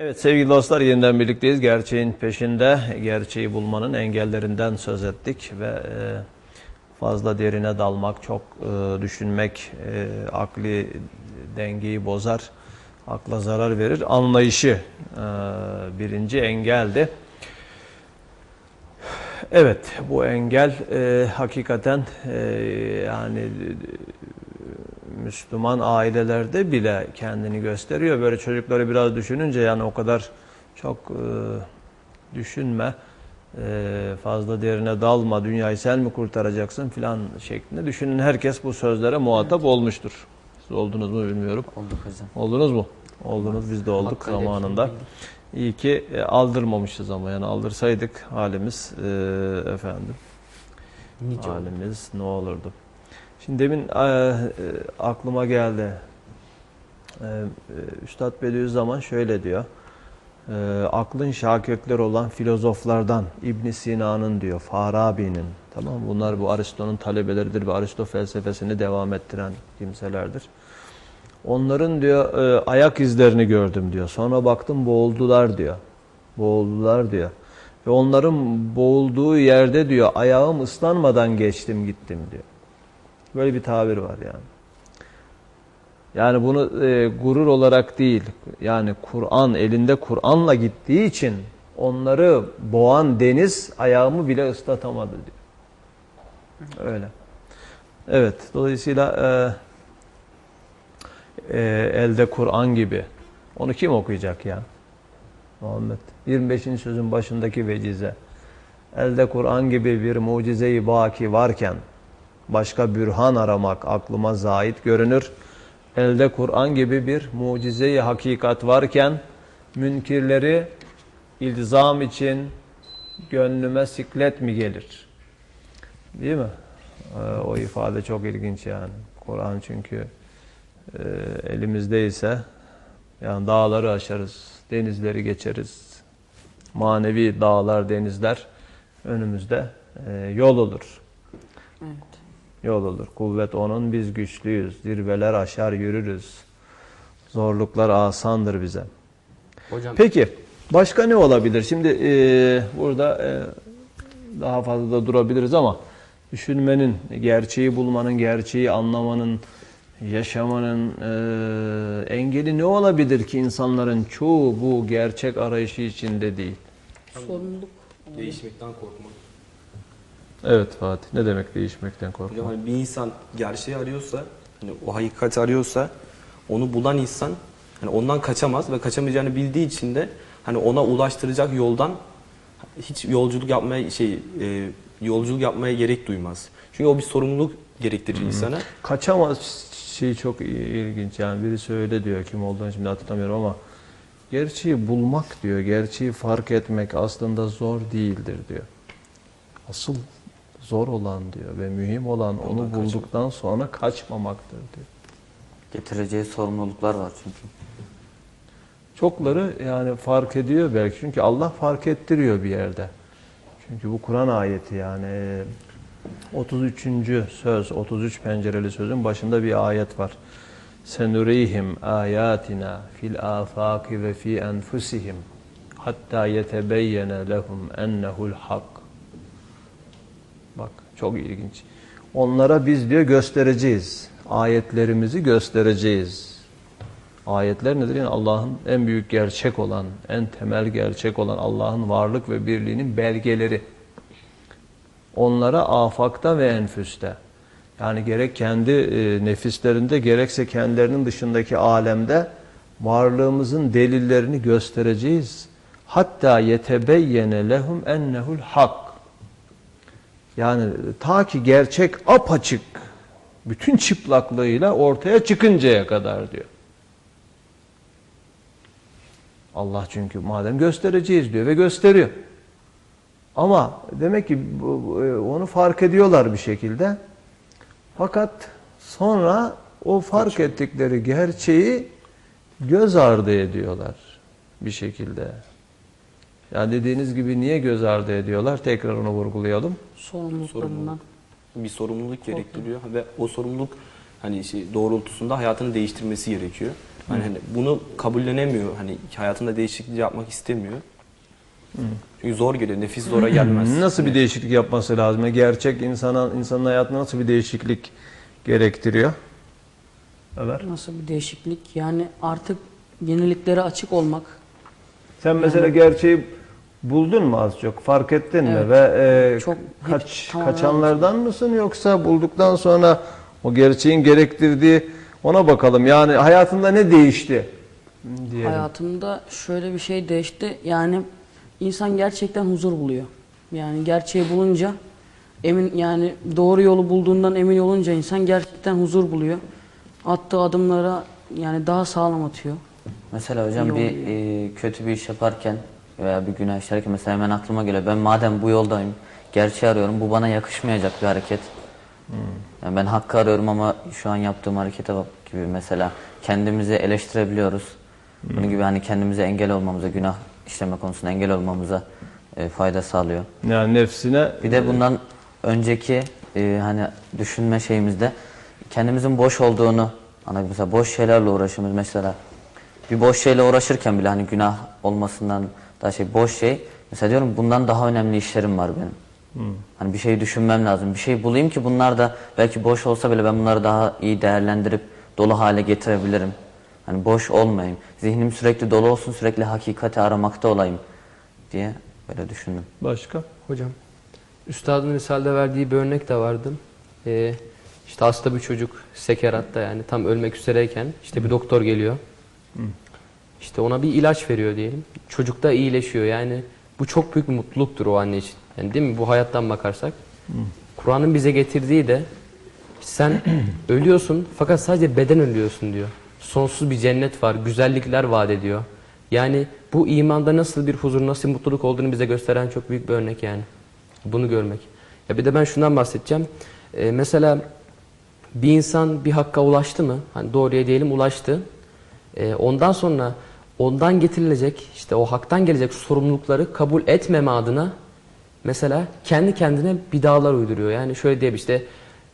Evet sevgili dostlar yeniden birlikteyiz. Gerçeğin peşinde, gerçeği bulmanın engellerinden söz ettik ve e, fazla derine dalmak, çok e, düşünmek e, akli dengeyi bozar, akla zarar verir. Anlayışı birinci engeldi. Evet bu engel hakikaten yani Müslüman ailelerde bile kendini gösteriyor. Böyle çocukları biraz düşününce yani o kadar çok e, düşünme, e, fazla derine dalma, dünyayı sen mi kurtaracaksın filan şeklinde düşünün. Herkes bu sözlere muhatap olmuştur. Siz oldunuz mu bilmiyorum. Olduk hocam. Oldunuz mu? Oldunuz biz de olduk Hakkıyla zamanında. İyi ki e, aldırmamışız ama yani aldırsaydık halimiz e, efendim Nice halimiz ne olurdu. Şimdi demin e, e, aklıma geldi. E, e, Üstad Bediüzzaman şöyle diyor. E, aklın şakirtleri olan filozoflardan İbn Sina'nın diyor, Farabi'nin tamam? Bunlar bu Aristo'nun talebeleridir ve Aristo felsefesini devam ettiren kimselerdir. Onların diyor e, ayak izlerini gördüm diyor. Sonra baktım boğuldular diyor. Boğuldular diyor. Ve onların boğulduğu yerde diyor ayağım ıslanmadan geçtim gittim diyor. Böyle bir tabir var yani. Yani bunu e, gurur olarak değil, yani Kur'an elinde Kur'an'la gittiği için onları boğan deniz ayağımı bile ıslatamadı diyor. Öyle. Evet, dolayısıyla e, e, elde Kur'an gibi. Onu kim okuyacak ya? Muhammed. 25. sözün başındaki vecize. Elde Kur'an gibi bir mucize-i baki varken başka bürhan aramak aklıma zahit görünür. Elde Kur'an gibi bir mucize-i hakikat varken münkirleri ilzam için gönlüme siklet mi gelir? Değil mi? Ee, o ifade çok ilginç yani. Kur'an çünkü e, elimizdeyse yani dağları aşarız, denizleri geçeriz. Manevi dağlar, denizler önümüzde e, yol olur. Evet. Yol olur. Kuvvet onun, biz güçlüyüz. Zirveler aşar yürürüz. Zorluklar asandır bize. Hocam Peki, başka ne olabilir? Şimdi e, burada e, daha fazla da durabiliriz ama düşünmenin, gerçeği bulmanın, gerçeği anlamanın, yaşamanın e, engeli ne olabilir ki insanların çoğu bu gerçek arayışı içinde değil? Sorumluluk. Değişmekten korkmak. Evet Fatih, ne demek değişmekten korkmak? Hocam hani bir insan gerçeği arıyorsa, hani o hakikati arıyorsa onu bulan insan hani ondan kaçamaz ve kaçamayacağını bildiği için de hani ona ulaştıracak yoldan hiç yolculuk yapmaya şey e, yolculuk yapmaya gerek duymaz. Çünkü o bir sorumluluk gerektirir insana. Kaçamaz şey çok ilginç yani birisi öyle diyor kim olduğunu şimdi hatırlamıyorum ama gerçeği bulmak diyor gerçeği fark etmek aslında zor değildir diyor. Asıl zor olan diyor ve mühim olan onu Ondan bulduktan sonra kaçmamaktır diyor. getireceği sorumluluklar var çünkü. Çokları yani fark ediyor belki çünkü Allah fark ettiriyor bir yerde. Çünkü bu Kur'an ayeti yani 33. söz 33 pencereli sözün başında bir ayet var. Senurihim ayatina fil afaki ve fi enfusihim hatta yetebeyyene lehum ennehu'l hak. Bak çok ilginç. Onlara biz diyor göstereceğiz. Ayetlerimizi göstereceğiz. Ayetler nedir? Yani Allah'ın en büyük gerçek olan, en temel gerçek olan Allah'ın varlık ve birliğinin belgeleri. Onlara afakta ve enfüste. Yani gerek kendi e, nefislerinde gerekse kendilerinin dışındaki alemde varlığımızın delillerini göstereceğiz. Hatta yetebeyyene lehum ennehu'l hak. Yani ta ki gerçek apaçık bütün çıplaklığıyla ortaya çıkıncaya kadar diyor. Allah çünkü madem göstereceğiz diyor ve gösteriyor. Ama demek ki e, onu fark ediyorlar bir şekilde. Fakat sonra o fark ettikleri gerçeği göz ardı ediyorlar bir şekilde. Yani dediğiniz gibi niye göz ardı ediyorlar? Tekrar onu vurgulayalım. Sorumluluklarından. Bir sorumluluk gerektiriyor ve o sorumluluk hani şey doğrultusunda hayatını değiştirmesi gerekiyor. Hani, hani bunu kabullenemiyor. Hani hayatında değişiklik yapmak istemiyor. Çünkü zor geliyor. Nefis zora gelmez. Nasıl bir değişiklik yapması lazım? Yani Gerçek insana, insanın hayatında nasıl bir değişiklik gerektiriyor? Ömer. Nasıl bir değişiklik? Yani artık yeniliklere açık olmak. Sen mesela gerçeği buldun mu az çok? Fark ettin mi? Evet. Ve e, Çok kaç kaçanlardan mısın yoksa bulduktan sonra o gerçeğin gerektirdiği ona bakalım. Yani hayatında ne değişti? Diyelim. Hayatımda şöyle bir şey değişti. Yani insan gerçekten huzur buluyor. Yani gerçeği bulunca emin yani doğru yolu bulduğundan emin olunca insan gerçekten huzur buluyor. Attığı adımlara yani daha sağlam atıyor. Mesela hocam İyi bir oluyor. e, kötü bir iş yaparken veya bir günah işlerken mesela hemen aklıma geliyor. Ben madem bu yoldayım, gerçeği arıyorum. Bu bana yakışmayacak bir hareket. Yani ben hakkı arıyorum ama şu an yaptığım harekete bak gibi mesela kendimizi eleştirebiliyoruz. Bunun gibi hani kendimize engel olmamıza, günah işleme konusunda engel olmamıza e, fayda sağlıyor. Yani nefsine Bir de bundan önceki e, hani düşünme şeyimizde kendimizin boş olduğunu hani mesela boş şeylerle uğraşıyoruz mesela bir boş şeyle uğraşırken bile hani günah olmasından daha şey boş şey mesela diyorum bundan daha önemli işlerim var benim. Hani bir şey düşünmem lazım. Bir şey bulayım ki bunlar da belki boş olsa bile ben bunları daha iyi değerlendirip dolu hale getirebilirim. Hani boş olmayayım. Zihnim sürekli dolu olsun, sürekli hakikati aramakta olayım diye böyle düşündüm. başka. Hocam, Üstadın Risale'de verdiği bir örnek de vardı. Ee, işte hasta bir çocuk sekeratta yani tam ölmek üzereyken işte bir doktor geliyor. İşte ona bir ilaç veriyor diyelim. Çocuk da iyileşiyor yani bu çok büyük bir mutluluktur o anne için. Yani değil mi bu hayattan bakarsak. Kur'an'ın bize getirdiği de sen ölüyorsun fakat sadece beden ölüyorsun diyor. Sonsuz bir cennet var, güzellikler vaat ediyor. Yani bu imanda nasıl bir huzur, nasıl bir mutluluk olduğunu bize gösteren çok büyük bir örnek yani. Bunu görmek. Ya bir de ben şundan bahsedeceğim. Ee, mesela bir insan bir hakka ulaştı mı? Hani doğruya diyelim ulaştı. Ee, ondan sonra ondan getirilecek işte o haktan gelecek sorumlulukları kabul etmeme adına mesela kendi kendine bidalar uyduruyor. Yani şöyle diye işte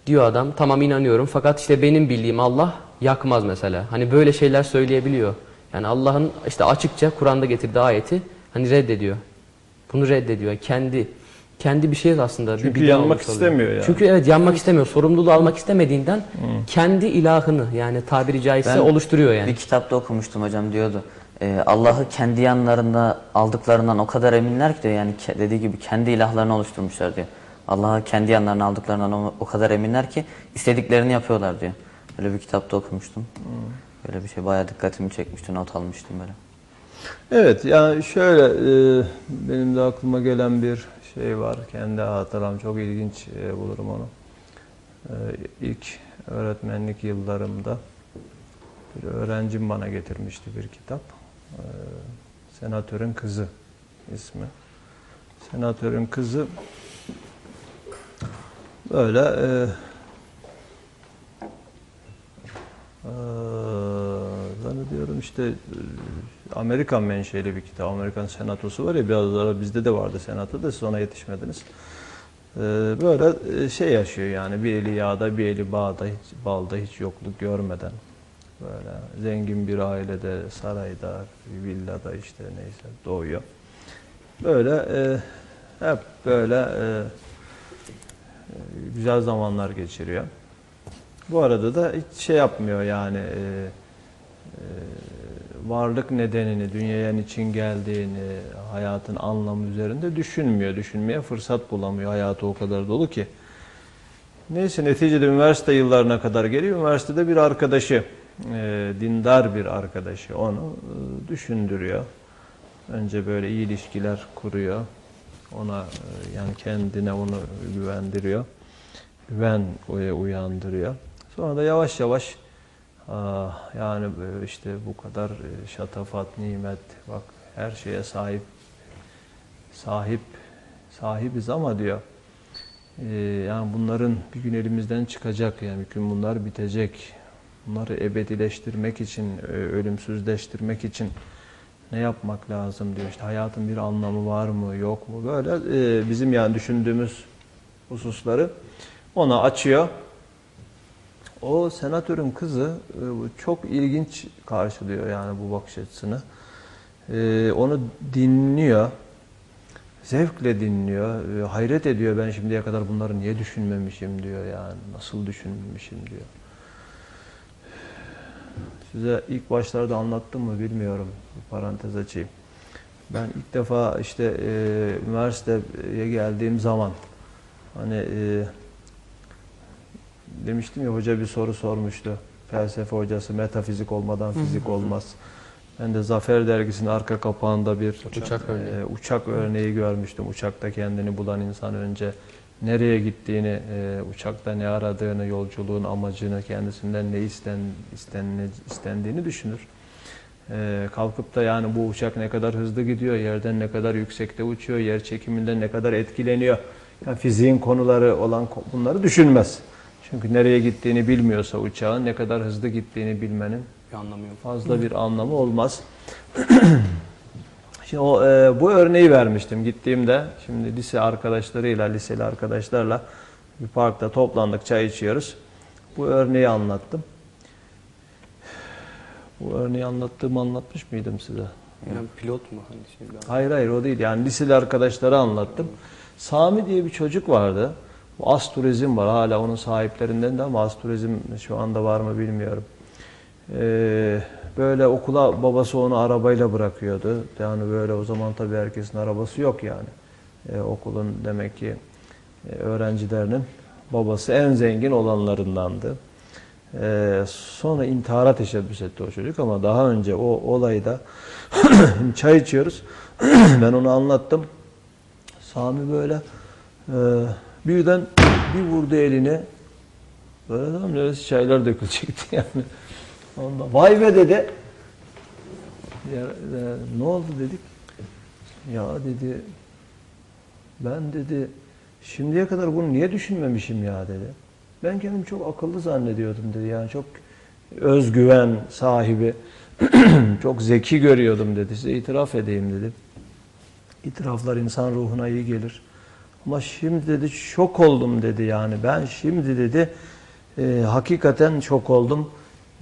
diyor adam tamam inanıyorum fakat işte benim bildiğim Allah yakmaz mesela. Hani böyle şeyler söyleyebiliyor. Yani Allah'ın işte açıkça Kur'an'da getirdiği ayeti hani reddediyor. Bunu reddediyor. Kendi kendi bir şey aslında. bir Çünkü bid'a yanmak istemiyor yani. Çünkü evet yanmak istemiyor. Sorumluluğu almak istemediğinden kendi ilahını yani tabiri caizse Ben oluşturuyor yani. Bir kitapta okumuştum hocam diyordu. E, Allah'ı kendi yanlarında aldıklarından o kadar eminler ki diyor yani dediği gibi kendi ilahlarını oluşturmuşlar diyor. Allah'ı kendi yanlarına aldıklarından o, o kadar eminler ki istediklerini yapıyorlar diyor. Böyle bir kitapta okumuştum. Böyle bir şey bayağı dikkatimi çekmişti, not almıştım böyle. Evet yani şöyle e, benim de aklıma gelen bir şey var. Kendi hatıram çok ilginç e, bulurum onu. E, ilk öğretmenlik yıllarımda bir öğrencim bana getirmişti bir kitap. E, Senatörün Kızı ismi. Senatörün Kızı böyle e, e, zannediyorum işte e, Amerikan menşeli bir kitap. Amerikan senatosu var ya biraz daha bizde de vardı senato da siz ona yetişmediniz. Ee, böyle e, şey yaşıyor yani bir eli yağda bir eli bağda hiç balda hiç yokluk görmeden böyle zengin bir ailede sarayda villada işte neyse doğuyor. Böyle e, hep böyle e, güzel zamanlar geçiriyor. Bu arada da hiç şey yapmıyor yani e, e, varlık nedenini, dünyaya niçin geldiğini, hayatın anlamı üzerinde düşünmüyor. Düşünmeye fırsat bulamıyor. Hayatı o kadar dolu ki. Neyse neticede üniversite yıllarına kadar geliyor. Üniversitede bir arkadaşı, e, dindar bir arkadaşı onu e, düşündürüyor. Önce böyle iyi ilişkiler kuruyor. Ona e, yani kendine onu güvendiriyor. Güven uy- uyandırıyor. Sonra da yavaş yavaş yani böyle işte bu kadar e, şatafat, nimet, bak her şeye sahip, sahip, sahibiz ama diyor. e, yani bunların bir gün elimizden çıkacak yani bir gün bunlar bitecek. Bunları ebedileştirmek için, e, ölümsüzleştirmek için ne yapmak lazım diyor. İşte hayatın bir anlamı var mı, yok mu? Böyle e, bizim yani düşündüğümüz hususları ona açıyor. o senatörün kızı e, çok ilginç karşılıyor yani bu bakış açısını. Onu dinliyor. Zevkle dinliyor. Hayret ediyor ben şimdiye kadar bunları niye düşünmemişim diyor yani. Nasıl düşünmemişim diyor. Size ilk başlarda anlattım mı bilmiyorum. Bir parantez açayım. Ben ilk defa işte e, üniversiteye geldiğim zaman hani e, demiştim ya hoca bir soru sormuştu. Felsefe hocası metafizik olmadan fizik olmaz. Ben de Zafer dergisinin arka kapağında bir Uçak örneği. e, uçak örneği görmüştüm. Uçakta kendini bulan insan önce nereye gittiğini, e, uçakta ne aradığını, yolculuğun amacını, kendisinden ne isten, istenne- istendiğini düşünür. E, kalkıp da yani bu uçak ne kadar hızlı gidiyor, yerden ne kadar yüksekte uçuyor, yer çekiminden ne kadar etkileniyor. Yani fiziğin konuları olan bunları düşünmez. Çünkü nereye gittiğini bilmiyorsa uçağın ne kadar hızlı gittiğini bilmenin Bir anlamı yok. fazla bir anlamı olmaz. Şimdi o, e, bu örneği vermiştim gittiğimde. Şimdi lise arkadaşlarıyla, liseli arkadaşlarla bir parkta toplandık, çay içiyoruz. Bu örneği anlattım. Bu örneği anlattığımı anlatmış mıydım size? Yani pilot mu hani şey Hayır hayır o değil. Yani liseli arkadaşlara anlattım. Sami diye bir çocuk vardı. Bu As Turizm var. Hala onun sahiplerinden de ama As Turizm şu anda var mı bilmiyorum. Ee, böyle okula babası onu arabayla bırakıyordu. Yani böyle o zaman tabii herkesin arabası yok yani. Ee, okulun demek ki e, öğrencilerinin babası en zengin olanlarındandı. Ee, sonra intihara teşebbüs etti o çocuk ama daha önce o olayda çay içiyoruz. ben onu anlattım. Sami böyle e, birden bir vurdu elini. Böyle tam neresi çaylar dökülecekti yani. Ondan, vay be dedi. Ya, e, ne oldu dedik. Ya dedi ben dedi şimdiye kadar bunu niye düşünmemişim ya dedi. Ben kendimi çok akıllı zannediyordum dedi. Yani çok özgüven sahibi, çok zeki görüyordum dedi. Size itiraf edeyim dedi. İtiraflar insan ruhuna iyi gelir. Ama şimdi dedi şok oldum dedi yani. Ben şimdi dedi e, hakikaten şok oldum.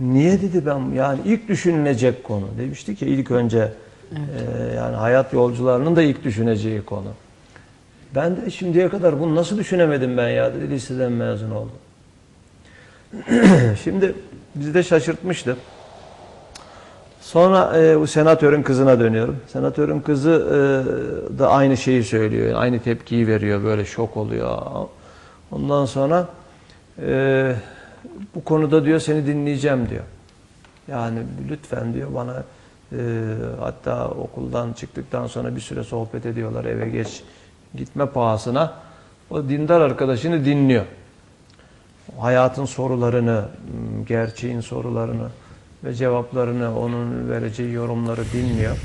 Niye dedi ben yani ilk düşünülecek konu. Demişti ki ilk önce e, yani hayat yolcularının da ilk düşüneceği konu. Ben de şimdiye kadar bunu nasıl düşünemedim ben ya dedi liseden mezun oldum. Şimdi bizi de şaşırtmıştı. Sonra e, bu senatörün kızına dönüyorum. Senatörün kızı e, da aynı şeyi söylüyor. Aynı tepkiyi veriyor. Böyle şok oluyor. Ondan sonra e, bu konuda diyor seni dinleyeceğim diyor. Yani lütfen diyor bana e, hatta okuldan çıktıktan sonra bir süre sohbet ediyorlar eve geç gitme pahasına. O dindar arkadaşını dinliyor. Hayatın sorularını, gerçeğin sorularını ve cevaplarını, onun vereceği yorumları dinliyor.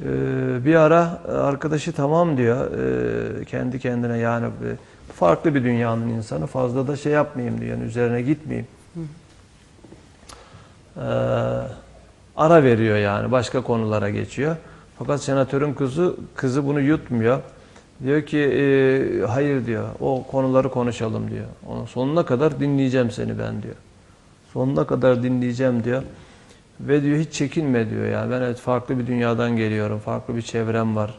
Ee, bir ara arkadaşı tamam diyor ee, kendi kendine yani e, farklı bir dünyanın insanı fazla da şey yapmayayım diyor yani üzerine gitmeyeyim. Ee, ara veriyor yani başka konulara geçiyor. Fakat senatörün kızı kızı bunu yutmuyor. Diyor ki e, hayır diyor o konuları konuşalım diyor. Onun sonuna kadar dinleyeceğim seni ben diyor. Sonuna kadar dinleyeceğim diyor. Ve diyor hiç çekinme diyor yani ben evet farklı bir dünyadan geliyorum. Farklı bir çevrem var.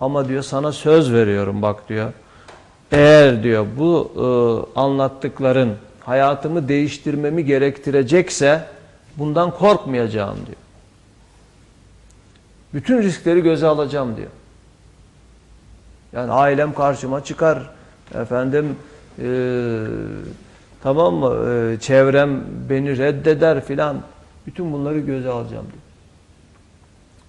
Ama diyor sana söz veriyorum bak diyor. Eğer diyor bu e, anlattıkların hayatımı değiştirmemi gerektirecekse bundan korkmayacağım diyor. Bütün riskleri göze alacağım diyor. Yani ailem karşıma çıkar. Efendim e, tamam mı? E, çevrem beni reddeder filan. Bütün bunları göze alacağım diyor.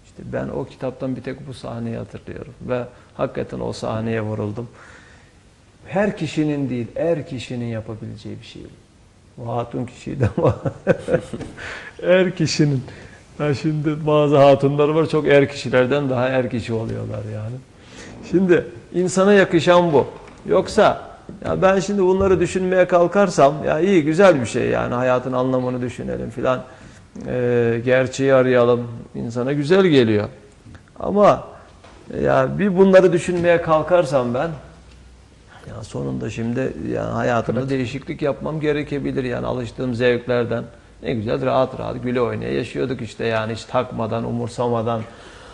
İşte ben o kitaptan bir tek bu sahneyi hatırlıyorum. Ve hakikaten o sahneye vuruldum. Her kişinin değil, er kişinin yapabileceği bir şey bu. Hatun kişiydi ama er kişinin. Ha şimdi bazı hatunlar var çok er kişilerden daha er kişi oluyorlar yani. Şimdi insana yakışan bu. Yoksa ya ben şimdi bunları düşünmeye kalkarsam ya iyi güzel bir şey yani hayatın anlamını düşünelim filan. Ee, gerçeği arayalım. insana güzel geliyor. Ama ya bir bunları düşünmeye kalkarsam ben Ya sonunda şimdi yani hayatımda değişiklik yapmam gerekebilir yani alıştığım zevklerden. Ne güzel rahat rahat güle oynaya yaşıyorduk işte yani hiç takmadan, umursamadan.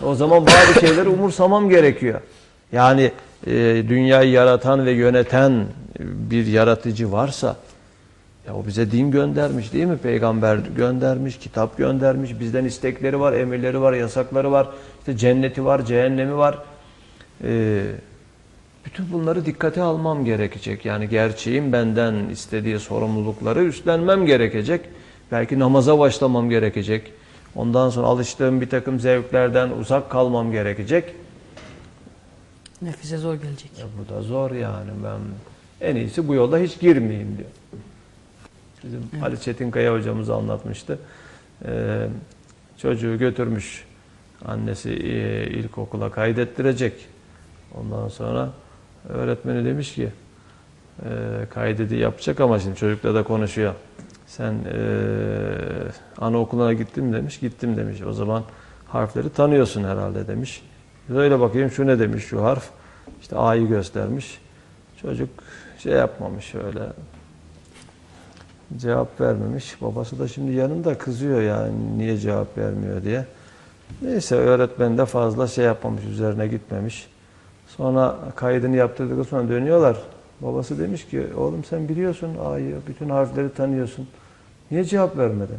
O zaman bazı şeyleri umursamam gerekiyor. Yani e, dünyayı yaratan ve yöneten bir yaratıcı varsa ya o bize din göndermiş değil mi? Peygamber göndermiş, kitap göndermiş. Bizden istekleri var, emirleri var, yasakları var. İşte cenneti var, cehennemi var. Ee, bütün bunları dikkate almam gerekecek. Yani gerçeğin benden istediği sorumlulukları üstlenmem gerekecek. Belki namaza başlamam gerekecek. Ondan sonra alıştığım bir takım zevklerden uzak kalmam gerekecek. Nefise zor gelecek. Ya bu da zor yani. Ben en iyisi bu yolda hiç girmeyeyim diyor. Bizim Ali Çetinkaya hocamız anlatmıştı. Ee, çocuğu götürmüş. Annesi e, ilkokula kaydettirecek. Ondan sonra öğretmeni demiş ki e, kaydedi yapacak ama şimdi çocukla da konuşuyor. Sen e, anaokuluna gittin mi demiş. Gittim demiş. O zaman harfleri tanıyorsun herhalde demiş. Öyle bakayım şu ne demiş şu harf. İşte A'yı göstermiş. Çocuk şey yapmamış öyle cevap vermemiş. Babası da şimdi yanında kızıyor yani niye cevap vermiyor diye. Neyse öğretmen de fazla şey yapmamış, üzerine gitmemiş. Sonra kaydını yaptırdıktan sonra dönüyorlar. Babası demiş ki oğlum sen biliyorsun A'yı, bütün harfleri tanıyorsun. Niye cevap vermedin?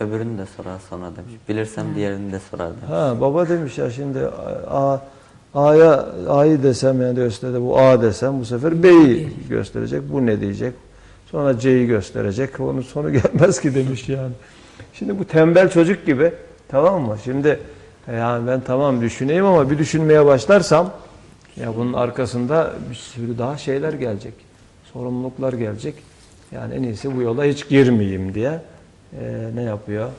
Öbürünü de sorar sonra demiş. Bilirsem diğerini de sorar demiş. Ha baba demiş ya şimdi A A'ya A'yı desem yani gösterdi bu A desem bu sefer B'yi gösterecek. Bu ne diyecek? Sonra C'yi gösterecek. Onun sonu gelmez ki demiş yani. Şimdi bu tembel çocuk gibi tamam mı? Şimdi yani ben tamam düşüneyim ama bir düşünmeye başlarsam ya bunun arkasında bir sürü daha şeyler gelecek. Sorumluluklar gelecek. Yani en iyisi bu yola hiç girmeyeyim diye e, ne yapıyor?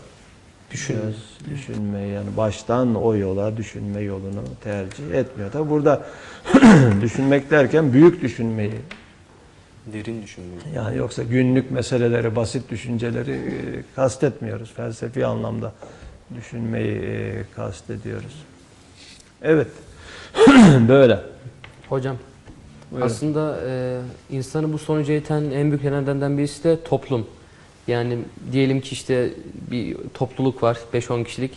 Düşünmez. Düşünmeyi yani baştan o yola düşünme yolunu tercih etmiyor. Tabi burada düşünmek derken büyük düşünmeyi Derin düşünmeyi. yani yoksa günlük meseleleri, basit düşünceleri e, kastetmiyoruz. Felsefi anlamda düşünmeyi e, kastediyoruz. Evet. Böyle. Hocam Buyurun. aslında e, insanı bu sonuca iten en büyük nedenden birisi de toplum. Yani diyelim ki işte bir topluluk var 5-10 kişilik.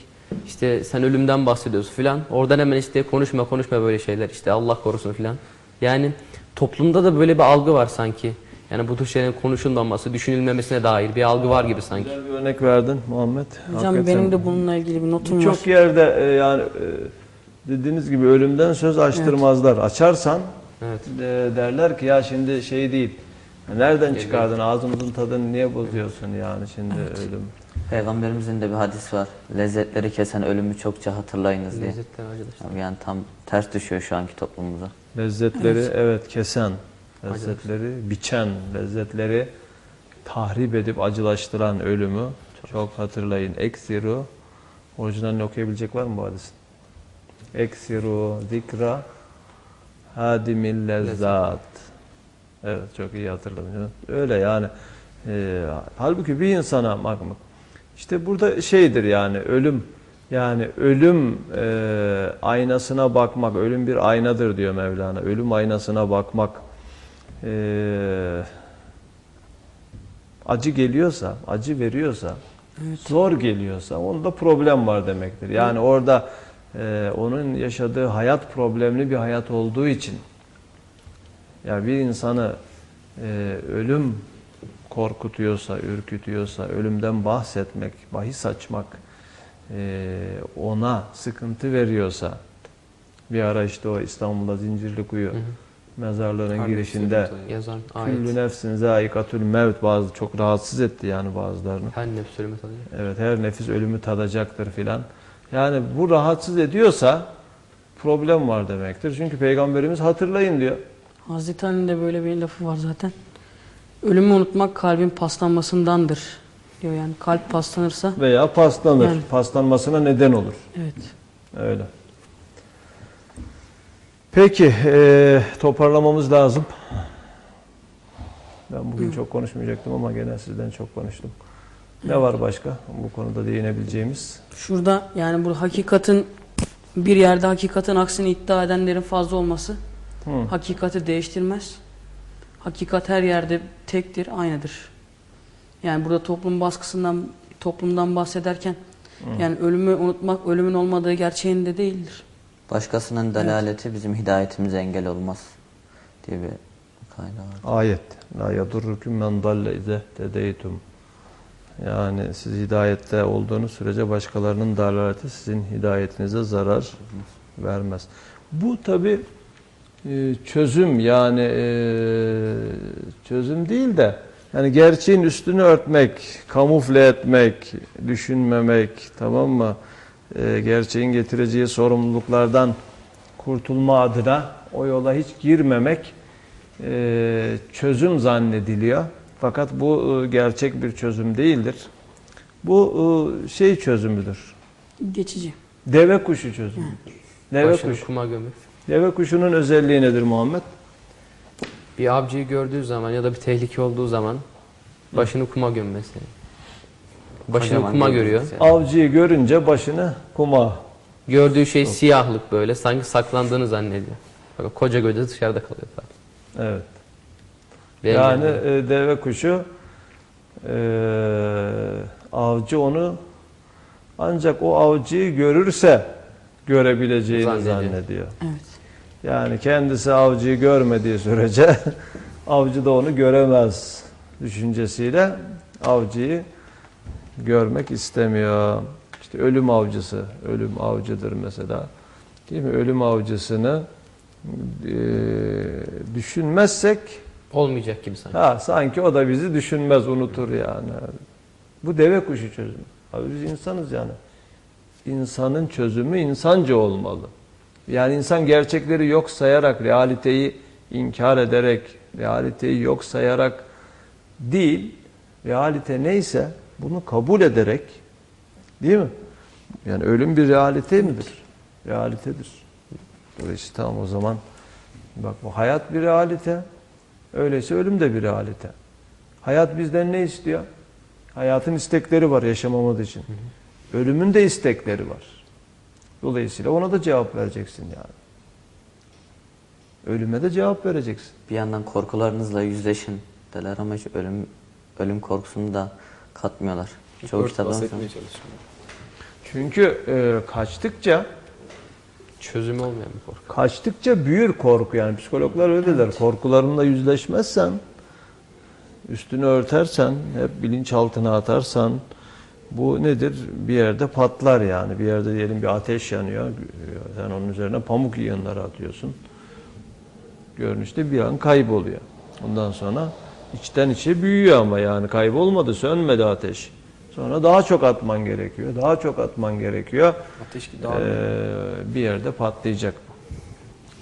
İşte sen ölümden bahsediyorsun filan. Oradan hemen işte konuşma konuşma böyle şeyler. İşte Allah korusun filan. Yani toplumda da böyle bir algı var sanki. Yani bu tür şeylerin konuşulmaması, düşünülmemesine dair bir algı var gibi sanki. Güzel bir örnek verdin Muhammed. Hocam Hakikaten benim de bununla ilgili bir notum var. Birçok yerde e, yani e, dediğiniz gibi ölümden söz açtırmazlar. Açarsan Evet. e, derler ki ya şimdi şey değil. Nereden çıkardın ağzımızın tadını niye bozuyorsun yani şimdi ölüm. Peygamberimizin de bir hadis var. Lezzetleri kesen ölümü çokça hatırlayınız diye. Lezzetler arkadaşlar. Yani tam ters düşüyor şu anki toplumumuza. Lezzetleri evet, kesen, lezzetleri biçen, lezzetleri tahrip edip acılaştıran ölümü çok, hatırlayın. Eksiru, orijinalini okuyabilecek var mı bu hadisin? Eksiru zikra hadimil lezzat. Evet çok iyi hatırladım. Öyle yani. E, halbuki bir insana bak bak, işte burada şeydir yani ölüm yani ölüm e, aynasına bakmak, ölüm bir aynadır diyor Mevlana. Ölüm aynasına bakmak e, acı geliyorsa, acı veriyorsa, zor geliyorsa onda problem var demektir. Yani orada e, onun yaşadığı hayat problemli bir hayat olduğu için yani bir insanı e, ölüm korkutuyorsa, ürkütüyorsa, ölümden bahsetmek, bahis açmak e, ona sıkıntı veriyorsa bir ara işte o İstanbul'da Zincirlikuyu mezarlığının Harbi girişinde Yazan Küllü ayet. nefsin zâikatül mevt bazı çok rahatsız etti yani bazılarını. Her nefs ölümü tadacak. Evet her nefis ölümü tadacaktır filan. Yani bu rahatsız ediyorsa problem var demektir. Çünkü Peygamberimiz hatırlayın diyor. Hazreti Ali'nin de böyle bir lafı var zaten. Ölümü unutmak kalbin paslanmasındandır diyor yani. Kalp paslanırsa Veya paslanır. Yani. Paslanmasına neden olur. evet. Öyle. Peki e, toparlamamız lazım. Ben bugün çok konuşmayacaktım ama gene sizden çok konuştum. Ne var başka bu konuda değinebileceğimiz? Şurada yani bu hakikatin bir yerde hakikatin aksini iddia edenlerin fazla olması. Hakikati değiştirmez. Hakikat her yerde tektir, aynıdır. Yani burada toplum baskısından, toplumdan bahsederken yani ölümü unutmak ölümün olmadığı gerçeğinde değildir. Başkasının delaleti bizim hidayetimize engel olmaz diye bir kaynağı var. Ayet. La yadurrukum men dalle ize tedeytum. Yani siz hidayette olduğunuz sürece başkalarının dalaleti sizin hidayetinize zarar vermez. Bu tabi çözüm yani e, çözüm değil de yani gerçeğin üstünü örtmek, kamufle etmek, düşünmemek tamam mı? E, gerçeğin getireceği sorumluluklardan kurtulma adına o yola hiç girmemek e, çözüm zannediliyor. Fakat bu e, gerçek bir çözüm değildir. Bu e, şey çözümüdür. Geçici. Deve kuşu çözümüdür. Deve Başını kuşu. kuma gömüp. Deve kuşunun özelliği nedir Muhammed? Bir avcıyı gördüğü zaman ya da bir tehlike olduğu zaman başını kuma gömmesi. Başını Kocaman kuma görüyor. Avcıyı görünce başını kuma. Gördüğü şey siyahlık böyle sanki saklandığını zannediyor. Bak, koca gövde dışarıda kalıyor zaten. Evet. Beğenmiyor. Yani e, deve kuşu e, avcı onu ancak o avcıyı görürse görebileceğini Zannediyor. zannediyor. Evet. Yani kendisi avcıyı görmediği sürece avcı da onu göremez düşüncesiyle avcıyı görmek istemiyor. İşte ölüm avcısı, ölüm avcıdır mesela. Değil mi? Ölüm avcısını e, düşünmezsek Olmayacak gibi sanki. ha sanki o da bizi düşünmez, unutur yani. Bu deve kuşu çözümü. Abi biz insanız yani. İnsanın çözümü insanca olmalı. Yani insan gerçekleri yok sayarak, realiteyi inkar ederek, realiteyi yok sayarak değil, realite neyse bunu kabul ederek, değil mi? Yani ölüm bir realite midir? Realitedir. Dolayısıyla tamam o zaman bak bu hayat bir realite, öyleyse ölüm de bir realite. Hayat bizden ne istiyor? Hayatın istekleri var yaşamamız için. Ölümün de istekleri var. Dolayısıyla ona da cevap vereceksin yani. Ölüme de cevap vereceksin. Bir yandan korkularınızla yüzleşin derler ama hiç ölüm ölüm korkusunu da katmıyorlar. Çoğu Ört kitapta bahsetmeye mesela. çalışıyorum. Çünkü e, kaçtıkça Çözümü olmayan bir korku. kaçtıkça büyür korku yani psikologlar öyle der. Korkularınla yüzleşmezsen, üstünü örtersen, hep bilinçaltına atarsan bu nedir? Bir yerde patlar yani. Bir yerde diyelim bir ateş yanıyor. Sen onun üzerine pamuk yığınları atıyorsun. Görünüşte bir an kayboluyor. Ondan sonra içten içe büyüyor ama yani kaybolmadı, sönmedi ateş. Sonra daha çok atman gerekiyor. Daha çok atman gerekiyor. Ateş daha Ee, bir yerde patlayacak bu.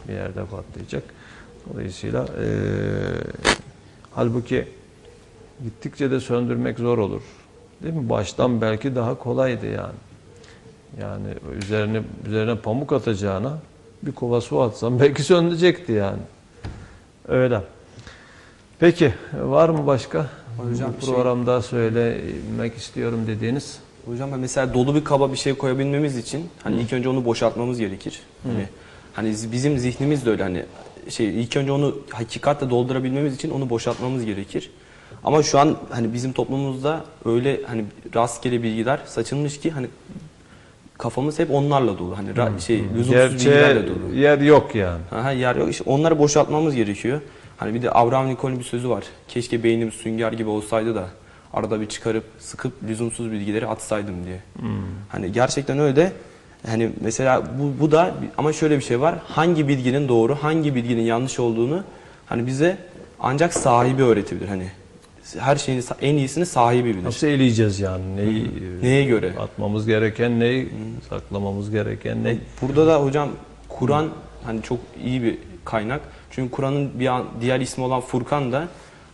Bir yerde patlayacak. Dolayısıyla ee, halbuki gittikçe de söndürmek zor olur. Değil mi? Baştan belki daha kolaydı yani. Yani üzerine üzerine pamuk atacağına bir kova su atsan belki söndürecekti yani. Öyle. Peki var mı başka Hocam, bu şey- programda söylemek istiyorum dediğiniz? Hocam ben mesela dolu bir kaba bir şey koyabilmemiz için hani ilk önce onu boşaltmamız gerekir. Hani hani bizim zihnimiz de öyle hani şey ilk önce onu hakikatle doldurabilmemiz için onu boşaltmamız gerekir. Ama şu an hani bizim toplumumuzda öyle hani rastgele bilgiler saçılmış ki hani kafamız hep onlarla dolu. Hani ra- şey lüzumsuz Gerçeğe bilgilerle dolu. yer yok yani. Aha, yer yok. İşte onları boşaltmamız gerekiyor. Hani bir de Abraham Lincoln'un bir sözü var. Keşke beynim sünger gibi olsaydı da arada bir çıkarıp sıkıp lüzumsuz bilgileri atsaydım diye. Hani gerçekten öyle. Hani mesela bu, bu da ama şöyle bir şey var. Hangi bilginin doğru, hangi bilginin yanlış olduğunu hani bize ancak sahibi öğretebilir. Hani her şeyin en iyisini sahibi bilir. Nasıl eleyeceğiz yani? Neyi, Neye göre? Atmamız gereken neyi, saklamamız gereken ne? Burada da hocam Kur'an hani çok iyi bir kaynak. Çünkü Kur'an'ın bir an, diğer ismi olan Furkan da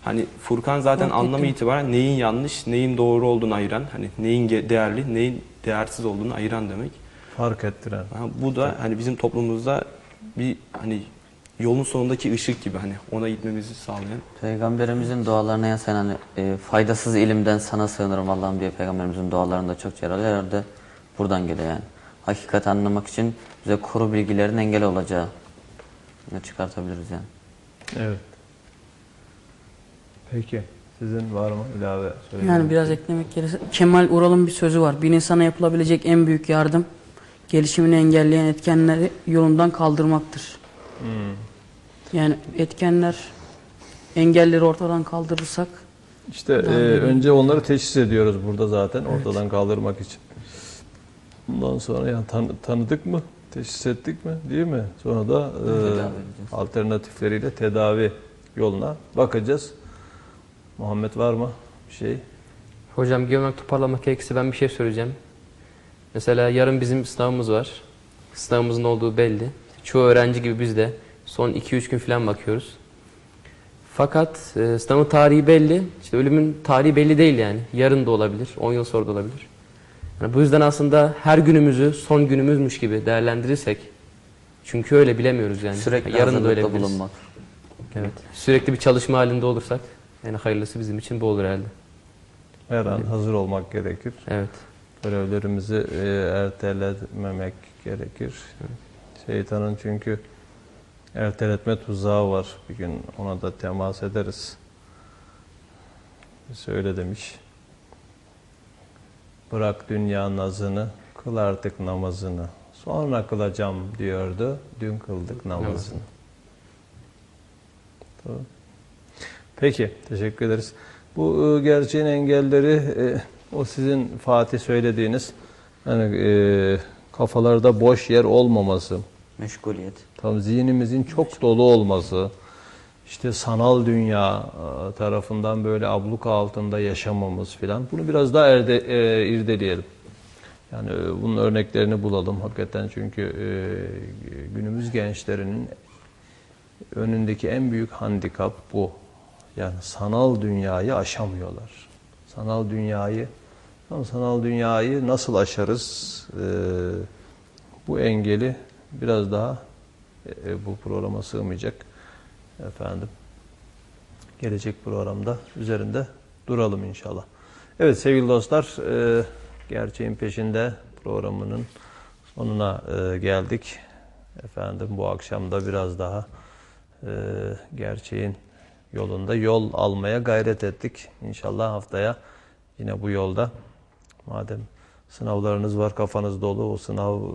hani Furkan zaten Fark anlamı ettim. itibaren neyin yanlış, neyin doğru olduğunu ayıran, hani neyin değerli, neyin değersiz olduğunu ayıran demek. Fark ettiren. Ha, bu da hani bizim toplumumuzda bir hani yolun sonundaki ışık gibi hani ona gitmemizi sağlayan. Peygamberimizin dualarına yansıyan hani e, faydasız ilimden sana sığınırım Allah'ım diye peygamberimizin dualarında çok yer alıyor. Herhalde buradan geliyor yani. Hakikati anlamak için bize kuru bilgilerin engel olacağı çıkartabiliriz yani. Evet. Peki. Sizin var mı ilave söyleyeceğiniz? Yani biraz eklemek gerekirse Kemal Ural'ın bir sözü var. Bir insana yapılabilecek en büyük yardım gelişimini engelleyen etkenleri yolundan kaldırmaktır. Hmm. Yani etkenler engelleri ortadan kaldırırsak İşte e, önce onları teşhis ediyoruz burada zaten ortadan kaldırmak için. Bundan sonra yani tan- tanıdık mı, teşhis ettik mi değil mi? Sonra da e, alternatifleriyle tedavi yoluna bakacağız. Muhammed var mı bir şey? Hocam genel olarak toparlamak gerekirse ben bir şey söyleyeceğim. Mesela yarın bizim sınavımız var. Sınavımızın olduğu belli. Çoğu öğrenci gibi biz de son 2-3 gün falan bakıyoruz. Fakat e, sınavın tarihi belli. İşte ölümün tarihi belli değil yani. Yarın da olabilir, 10 yıl sonra da olabilir. Yani bu yüzden aslında her günümüzü son günümüzmüş gibi değerlendirirsek çünkü öyle bilemiyoruz yani. Sürekli yarın da öyle biliriz. bulunmak. Evet. Sürekli bir çalışma halinde olursak en hayırlısı bizim için bu olur herhalde. Her an hazır olmak gerekir. Evet. Görevlerimizi e, ertelememek gerekir. Şeytanın çünkü erteletme tuzağı var. Bir gün ona da temas ederiz. Söyle demiş. Bırak dünya nazını, kıl artık namazını. Sonra kılacağım diyordu. Dün kıldık namazını. Tamam. Peki, teşekkür ederiz. Bu e, gerçeğin engelleri, e, o sizin Fatih söylediğiniz, hani e, kafalarda boş yer olmaması, Meşguliyet. tam zihnimizin çok dolu olması, işte sanal dünya e, tarafından böyle abluka altında yaşamamız filan, bunu biraz daha erde, e, irdeleyelim. Yani e, bunun örneklerini bulalım hakikaten çünkü e, günümüz gençlerinin önündeki en büyük handikap bu. Yani sanal dünyayı aşamıyorlar. Sanal dünyayı ama sanal dünyayı nasıl aşarız? Ee, bu engeli biraz daha e, bu programa sığmayacak efendim. Gelecek programda üzerinde duralım inşallah. Evet sevgili dostlar, e, gerçeğin peşinde programının sonuna e, geldik. Efendim bu akşam da biraz daha e, gerçeğin yolunda yol almaya gayret ettik. İnşallah haftaya yine bu yolda madem sınavlarınız var kafanız dolu o sınav e,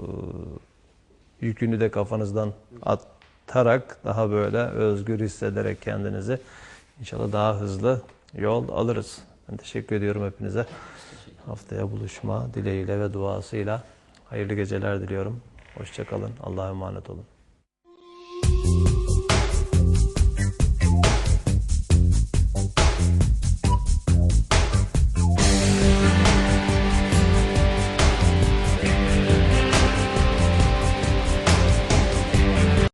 yükünü de kafanızdan atarak daha böyle özgür hissederek kendinizi inşallah daha hızlı yol alırız. Ben teşekkür ediyorum hepinize. Haftaya buluşma dileğiyle ve duasıyla hayırlı geceler diliyorum. Hoşçakalın. Allah'a emanet olun.